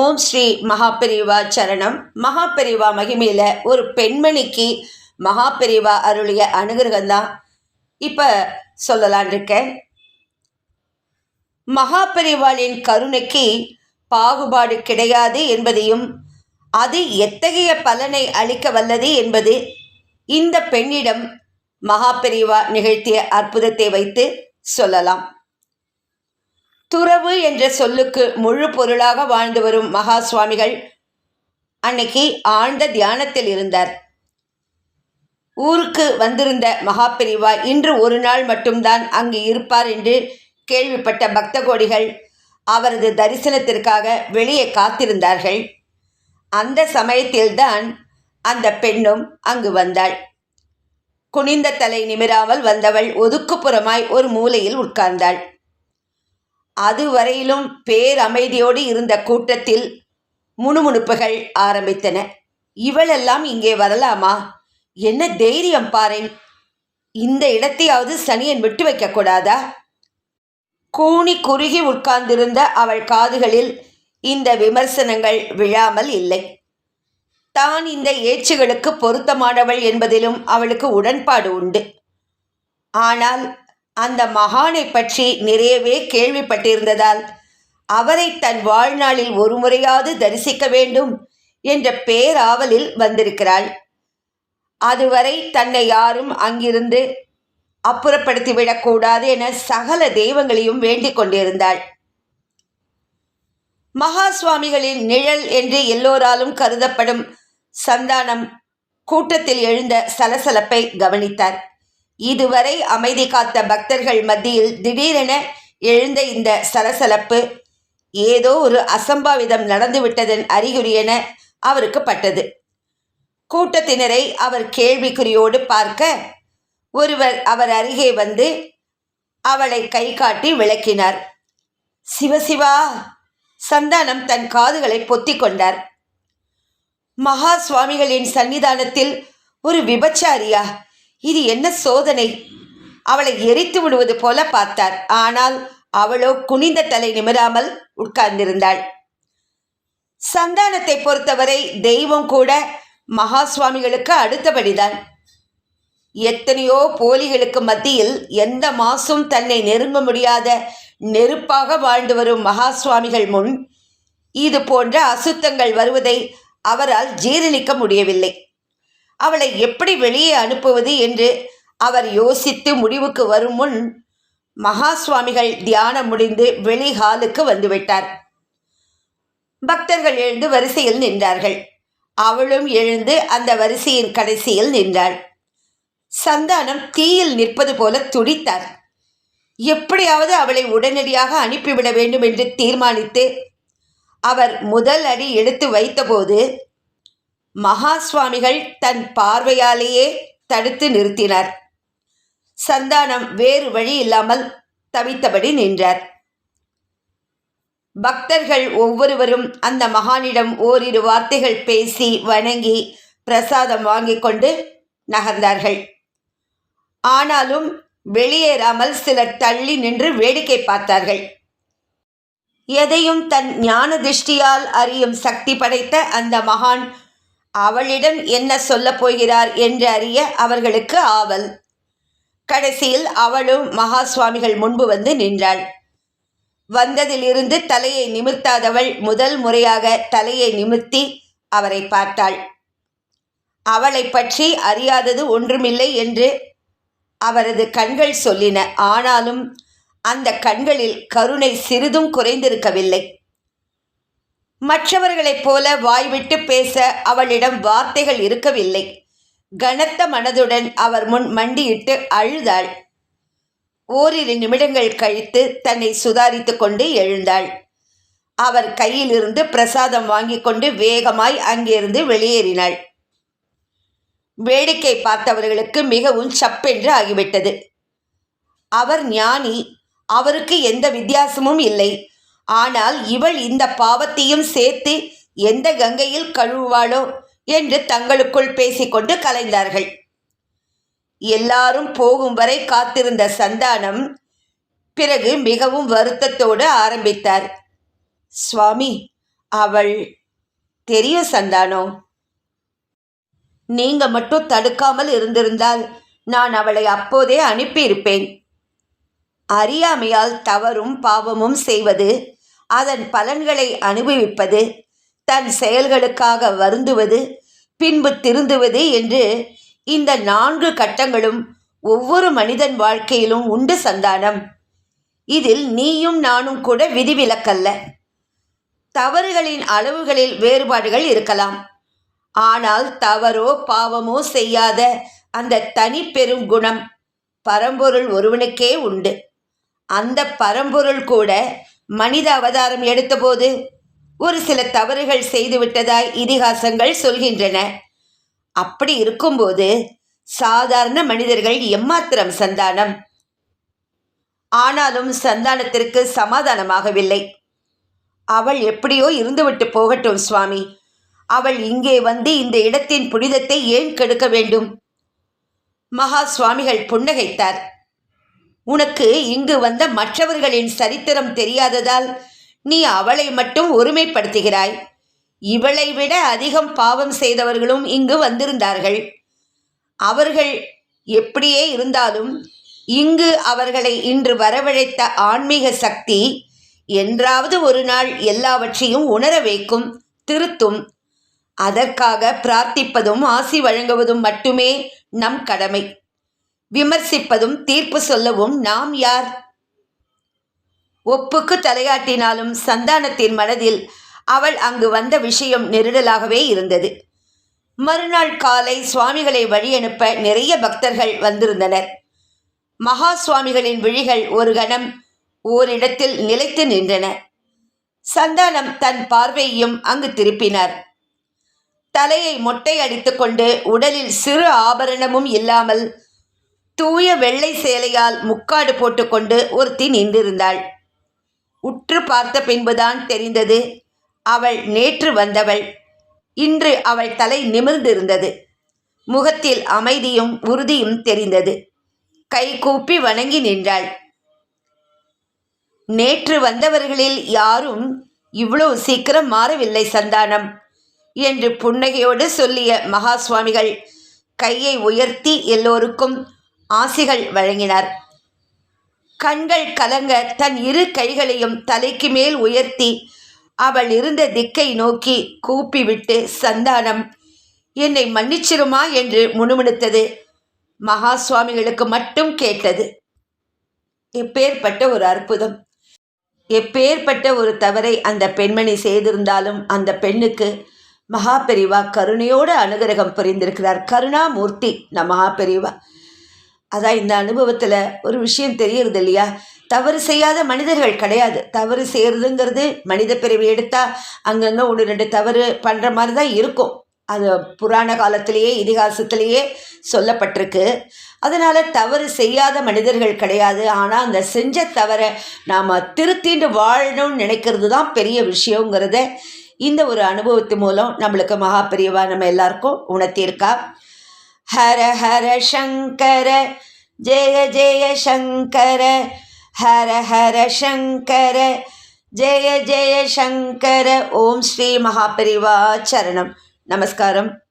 ஓம் ஸ்ரீ மகாபெரிவா சரணம். மகாபெரிவா மகிமையில் ஒரு பெண்மணிக்கு மகாபெரிவா அருளிய அனுகிரகம் தான் இப்போ சொல்லலான் இருக்கேன். மகாபெரிவாளின் கருணைக்கு பாகுபாடு கிடையாது என்பதையும் அது எத்தகைய பலனை அளிக்க வல்லது என்பது இந்த பெண்ணிடம் மகாபெரிவா நிகழ்த்திய அற்புதத்தை வைத்து சொல்லலாம். துறவு என்ற சொல்லுக்கு முழு பொருளாக வாழ்ந்து வரும் மகா சுவாமிகள் அன்னைக்கு ஆழ்ந்த தியானத்தில் இருந்தார். ஊருக்கு வந்திருந்த மகா பிரிவாய் இன்று ஒரு நாள் மட்டும்தான் அங்கு இருப்பார் என்று கேள்விப்பட்ட பக்த கோடிகள் அவரது தரிசனத்திற்காக வெளியே காத்திருந்தார்கள். அந்த சமயத்தில்தான் அந்த பெண்ணும் அங்கு வந்தாள். குனிந்த தலை நிமிராமல் வந்தவள் ஒதுக்குப்புறமாய் ஒரு மூலையில் உட்கார்ந்தாள். அதுவரையிலும் பேரமைதியோடு இருந்த கூட்டத்தில் முணுமுணுப்புகள் ஆரம்பித்தன. இவளெல்லாம் இங்கே வரலாமா? என்ன தைரியம் பாரேன்? இந்த இடத்தையாவது சனியன் விட்டு வைக்கக்கூடாதா கூனி குறுகி உட்கார்ந்திருந்த அவள் காதுகளில் இந்த விமர்சனங்கள் விழாமல் இல்லை. தான் இந்த ஏச்சுகளுக்கு பொருத்தமானவள் என்பதிலும் அவளுக்கு உடன்பாடு உண்டு. ஆனால் அந்த மகானை பற்றி நிறையவே கேள்விப்பட்டிருந்ததால் அவரை தன் வாழ்நாளில் ஒரு முறையாவது தரிசிக்க வேண்டும் என்ற பேராவலில் வந்திருக்கிறாள். அதுவரை தன்னை யாரும் அங்கிருந்து அப்புறப்படுத்திவிடக்கூடாது என சகல தெய்வங்களையும் வேண்டிக் கொண்டிருந்தாள். மகா சுவாமிகளின் நிழல் என்று எல்லோராலும் கருதப்படும் சந்தானம் கூட்டத்தில் எழுந்த சலசலப்பை கவனித்தார். இதுவரை அமைதி காத்த பக்தர்கள் மத்தியில் திடீரென எழுந்த இந்த சலசலப்பு ஏதோ ஒரு அசம்பாவிதம் நடந்துவிட்டதன் அறிகுறி என அவருக்கு பட்டது. கூட்டத்தினரை அவர் கேள்விக்குறியோடு பார்க்க ஒருவர் அவர் அருகே வந்து அவளை கை காட்டி விளக்கினார். சிவசிவா சந்தானம் தன் காதுகளை பொத்தி கொண்டார். மகா சுவாமிகளின் சன்னிதானத்தில் ஒரு விபச்சாரியா? இது என்ன சோதனை? அவளை எரித்து விடுவது போல பார்த்தார். ஆனால் அவளோ குனிந்த தலை நிமிராமல் உட்கார்ந்திருந்தாள். சந்தானத்தை பொறுத்தவரை தெய்வம் கூட மகா சுவாமிகளுக்கு அடுத்தபடிதான். எத்தனையோ போலிகளுக்கு மத்தியில் எந்த மாசும் தன்னை நெருங்க முடியாத நெருப்பாக வாழ்ந்து வரும் மகா சுவாமிகள் முன் இது போன்ற அசுத்தங்கள் வருவதை அவரால் ஜீரணிக்க முடியவில்லை. அவளை எப்படி வெளியே அனுப்புவது என்று அவர் யோசித்து முடிவுக்கு வரும் முன் மகா சுவாமிகள் தியானம் முடிந்து வெளி ஹாலுக்கு வந்துவிட்டார். பக்தர்கள் எழுந்து வரிசையில் நின்றார்கள். அவளும் எழுந்து அந்த வரிசையின் கடைசியில் நின்றாள். சந்தானம் தீயில் நிற்பது போல துடித்தார். எப்படியாவது அவளை உடனடியாக அனுப்பிவிட வேண்டும் என்று தீர்மானித்து அவர் முதல் அடி எடுத்து வைத்தபோது மகா சுவாமிகள் தன் பார்வையாலேயே தடுத்து நிறுத்தினார். சந்தானம் வேறு வழி இல்லாமல் தவித்தபடி நின்றார். பக்தர்கள் ஒவ்வொருவரும் அந்த மகானிடம் ஓரிரு வார்த்தைகள் பேசி வணங்கி பிரசாதம் வாங்கி கொண்டு நகர்ந்தார்கள். ஆனாலும் வெளியேறாமல் சிலர் தள்ளி நின்று வேடிக்கை பார்த்தார்கள். எதையும் தன் ஞான திருஷ்டியால் அறியும் சக்தி படைத்த அந்த மகான் அவளிடம் என்ன சொல்லப் போகிறார் என்று அறிய அவர்களுக்கு ஆவல். கடைசியில் அவளும் மகா சுவாமிகள் முன்பு வந்து நின்றாள். வந்ததிலிருந்து தலையை நிமிர்த்தாதவள் முதல் முறையாக தலையை நிமிர்த்தி அவரை பார்த்தாள். அவளை பற்றி அறியாதது ஒன்றுமில்லை என்று அவரது கண்கள் சொல்லின. ஆனாலும் அந்த கண்களில் கருணை சிறிதும் குறைந்திருக்கவில்லை. மற்றவர்களைப் போல வாய்விட்டு பேச அவளிடம் வார்த்தைகள் இருக்கவில்லை. கனத்த மனதுடன் அவர் முன் மண்டியிட்டு அழுதாள். ஓரிரு நிமிடங்கள் கழித்து தன்னை சுதாரித்து கொண்டு எழுந்தாள். அவர் கையிலிருந்து பிரசாதம் வாங்கி கொண்டு வேகமாய் அங்கிருந்து வெளியேறினாள். வேடிக்கை பார்த்தவர்களுக்கு மிகவும் சப்பென்று ஆகிவிட்டது. அவர் ஞானி அவருக்கு எந்த வித்தியாசமும் இல்லை. ஆனால் இவள் இந்த பாவத்தையும் சேர்த்து எந்த கங்கையில் கழுவுவாளோ என்று தங்களுக்குள் பேசிக்கொண்டு கலைந்தார்கள். எல்லாரும் போகும் வரை காத்திருந்த சந்தானம் பிறகு மிகவும் வருத்தத்தோடு ஆரம்பித்தார். சுவாமி அவள் தெரியும் சந்தானம் நீங்க மட்டும் தடுக்காமல் இருந்திருந்தால் நான் அவளை அப்போதே அனுப்பியிருப்பேன். அறியாமையால் தவறும் பாவமும் செய்வது அதன் பலன்களை அனுபவிப்பது தன் செயல்களுக்காக வருந்துவது பின்பு திருந்துவது என்று இந்த நான்கு கட்டங்களும் ஒவ்வொரு மனிதன் வாழ்க்கையிலும் உண்டு சந்தானம். இதில் நீயும் நானும் கூட விதிவிலக்கல்ல. தவறுகளின் அளவுகளில் வேறுபாடுகள் இருக்கலாம். ஆனால் தவறோ பாவமோ செய்யாத அந்த தனி பெரும் குணம் பரம்பொருள் ஒருவனுக்கே உண்டு. அந்த பரம்பொருள் கூட மனித அவதாரம் எடுத்தபோது ஒரு சில தவறுகள் செய்துவிட்டதாய் இதிகாசங்கள் சொல்கின்றன. அப்படி இருக்கும்போது சாதாரண மனிதர்கள் எம்மாத்திரம் சந்தானம்? ஆனாலும் சந்தானத்திற்கு சமாதானமாகவில்லை. அவள் எப்படியோ இருந்துவிட்டு போகட்டும் சுவாமி. அவள் இங்கே வந்து இந்த இடத்தின் புனிதத்தை ஏன் கெடுக்க வேண்டும்? மகா சுவாமிகள் புன்னகைத்தார். உனக்கு இங்கு வந்த மற்றவர்களின் சரித்திரம் தெரியாததால் நீ அவளை மட்டும் ஒருமைப்படுத்துகிறாய். இவளை விட அதிகம் பாவம் செய்தவர்களும் இங்கு வந்திருந்தார்கள். அவர்கள் எப்படியே இருந்தாலும் இங்கு அவர்களை இன்று வரவழைத்த ஆன்மீக சக்தி என்றாவது ஒரு நாள் எல்லாவற்றையும் உணர வைக்கும் திருத்தும். அதற்காக பிரார்த்திப்பதும் ஆசி வழங்குவதும் மட்டுமே நம் கடமை. விமர்சிப்பதும் தீர்ப்பு சொல்லவும் நாம் யார்? ஒப்புக்கு தலையாட்டினாலும் சந்தானத்தின் மனதில் அவள் அங்கு வந்த விஷயம் நெருடலாகவே இருந்தது. மறுநாள் காலை சுவாமிகளை வழியனுப்ப நிறைய பக்தர்கள் வந்திருந்தனர். மகா சுவாமிகளின் விழிகள் ஒரு கணம் ஓரிடத்தில் நிலைத்து நின்றன. சந்தானம் தன் பார்வையையும் அங்கு திருப்பினார். தலையை மொட்டை அடித்துக்கொண்டு உடலில் சிறு ஆபரணமும் இல்லாமல் தூய வெள்ளை சேலையால் முக்காடு போட்டுக்கொண்டு ஒருத்தி நின்றிருந்தாள். உற்று பார்த்த பின்புதான் தெரிந்தது அவள் நேற்று வந்தவள். இன்று அவள் தலை நிமிர்ந்திருந்தது. முகத்தில் அமைதியும் உறுதியும் தெரிந்தது. கை கூப்பி வணங்கி நின்றாள். நேற்று வந்தவர்களில் யாரும் இவ்வளவு சீக்கிரம் மாறவில்லை சந்தானம் என்று புன்னகையோடு சொல்லிய மகா சுவாமிகள் கையை உயர்த்தி எல்லோருக்கும் ஆசிகள் வழங்கினார். கண்கள் கலங்க தன் இரு கைகளையும் தலைக்கு மேல் உயர்த்தி அவள் இருந்த திக்கை நோக்கி கூப்பிவிட்டு சந்தானம் என்னை மன்னிச்சிருமா? என்று முணுமுணுத்தது. மகா சுவாமிகளுக்கு மட்டும் கேட்டது. எப்பேற்பட்ட ஒரு அற்புதம். எப்பேற்பட்ட ஒரு தவறை அந்த பெண்மணி செய்திருந்தாலும் அந்த பெண்ணுக்கு மகா பெரிவா கருணையோடு அனுகிரகம் புரிந்திருக்கிறார். கருணாமூர்த்தி நம் மகா பெரிவா அதான் இந்த அனுபவத்தில் ஒரு விஷயம் தெரியறது இல்லையா? தவறு செய்யாத மனிதர்கள் கிடையாது. தவறு செய்கிறதுங்கிறது மனித பிறவி எடுத்தால் அங்கங்கே ஒன்று ரெண்டு தவறு பண்ணுற மாதிரி தான் இருக்கும். அது புராண காலத்திலேயே இதிகாசத்திலேயே சொல்லப்பட்டிருக்கு. அதனால் தவறு செய்யாத மனிதர்கள் கிடையாது. ஆனால் அந்த செஞ்ச தவறை நாம் திருத்தீண்டு வாழணும்னு நினைக்கிறது தான் பெரிய விஷயங்கிறத இந்த ஒரு அனுபவத்து மூலம் நம்மளுக்கு மகா நம்ம எல்லாருக்கும் உணர்த்தியிருக்கா. ஹர ஹர சங்கர ஜெய ஜெய சங்கர ஹர ஹர சங்கர ஜெய ஜெய சங்கர. ஓம் ஸ்ரீ மகாபெரிவா சரணம் நமஸ்காரம்.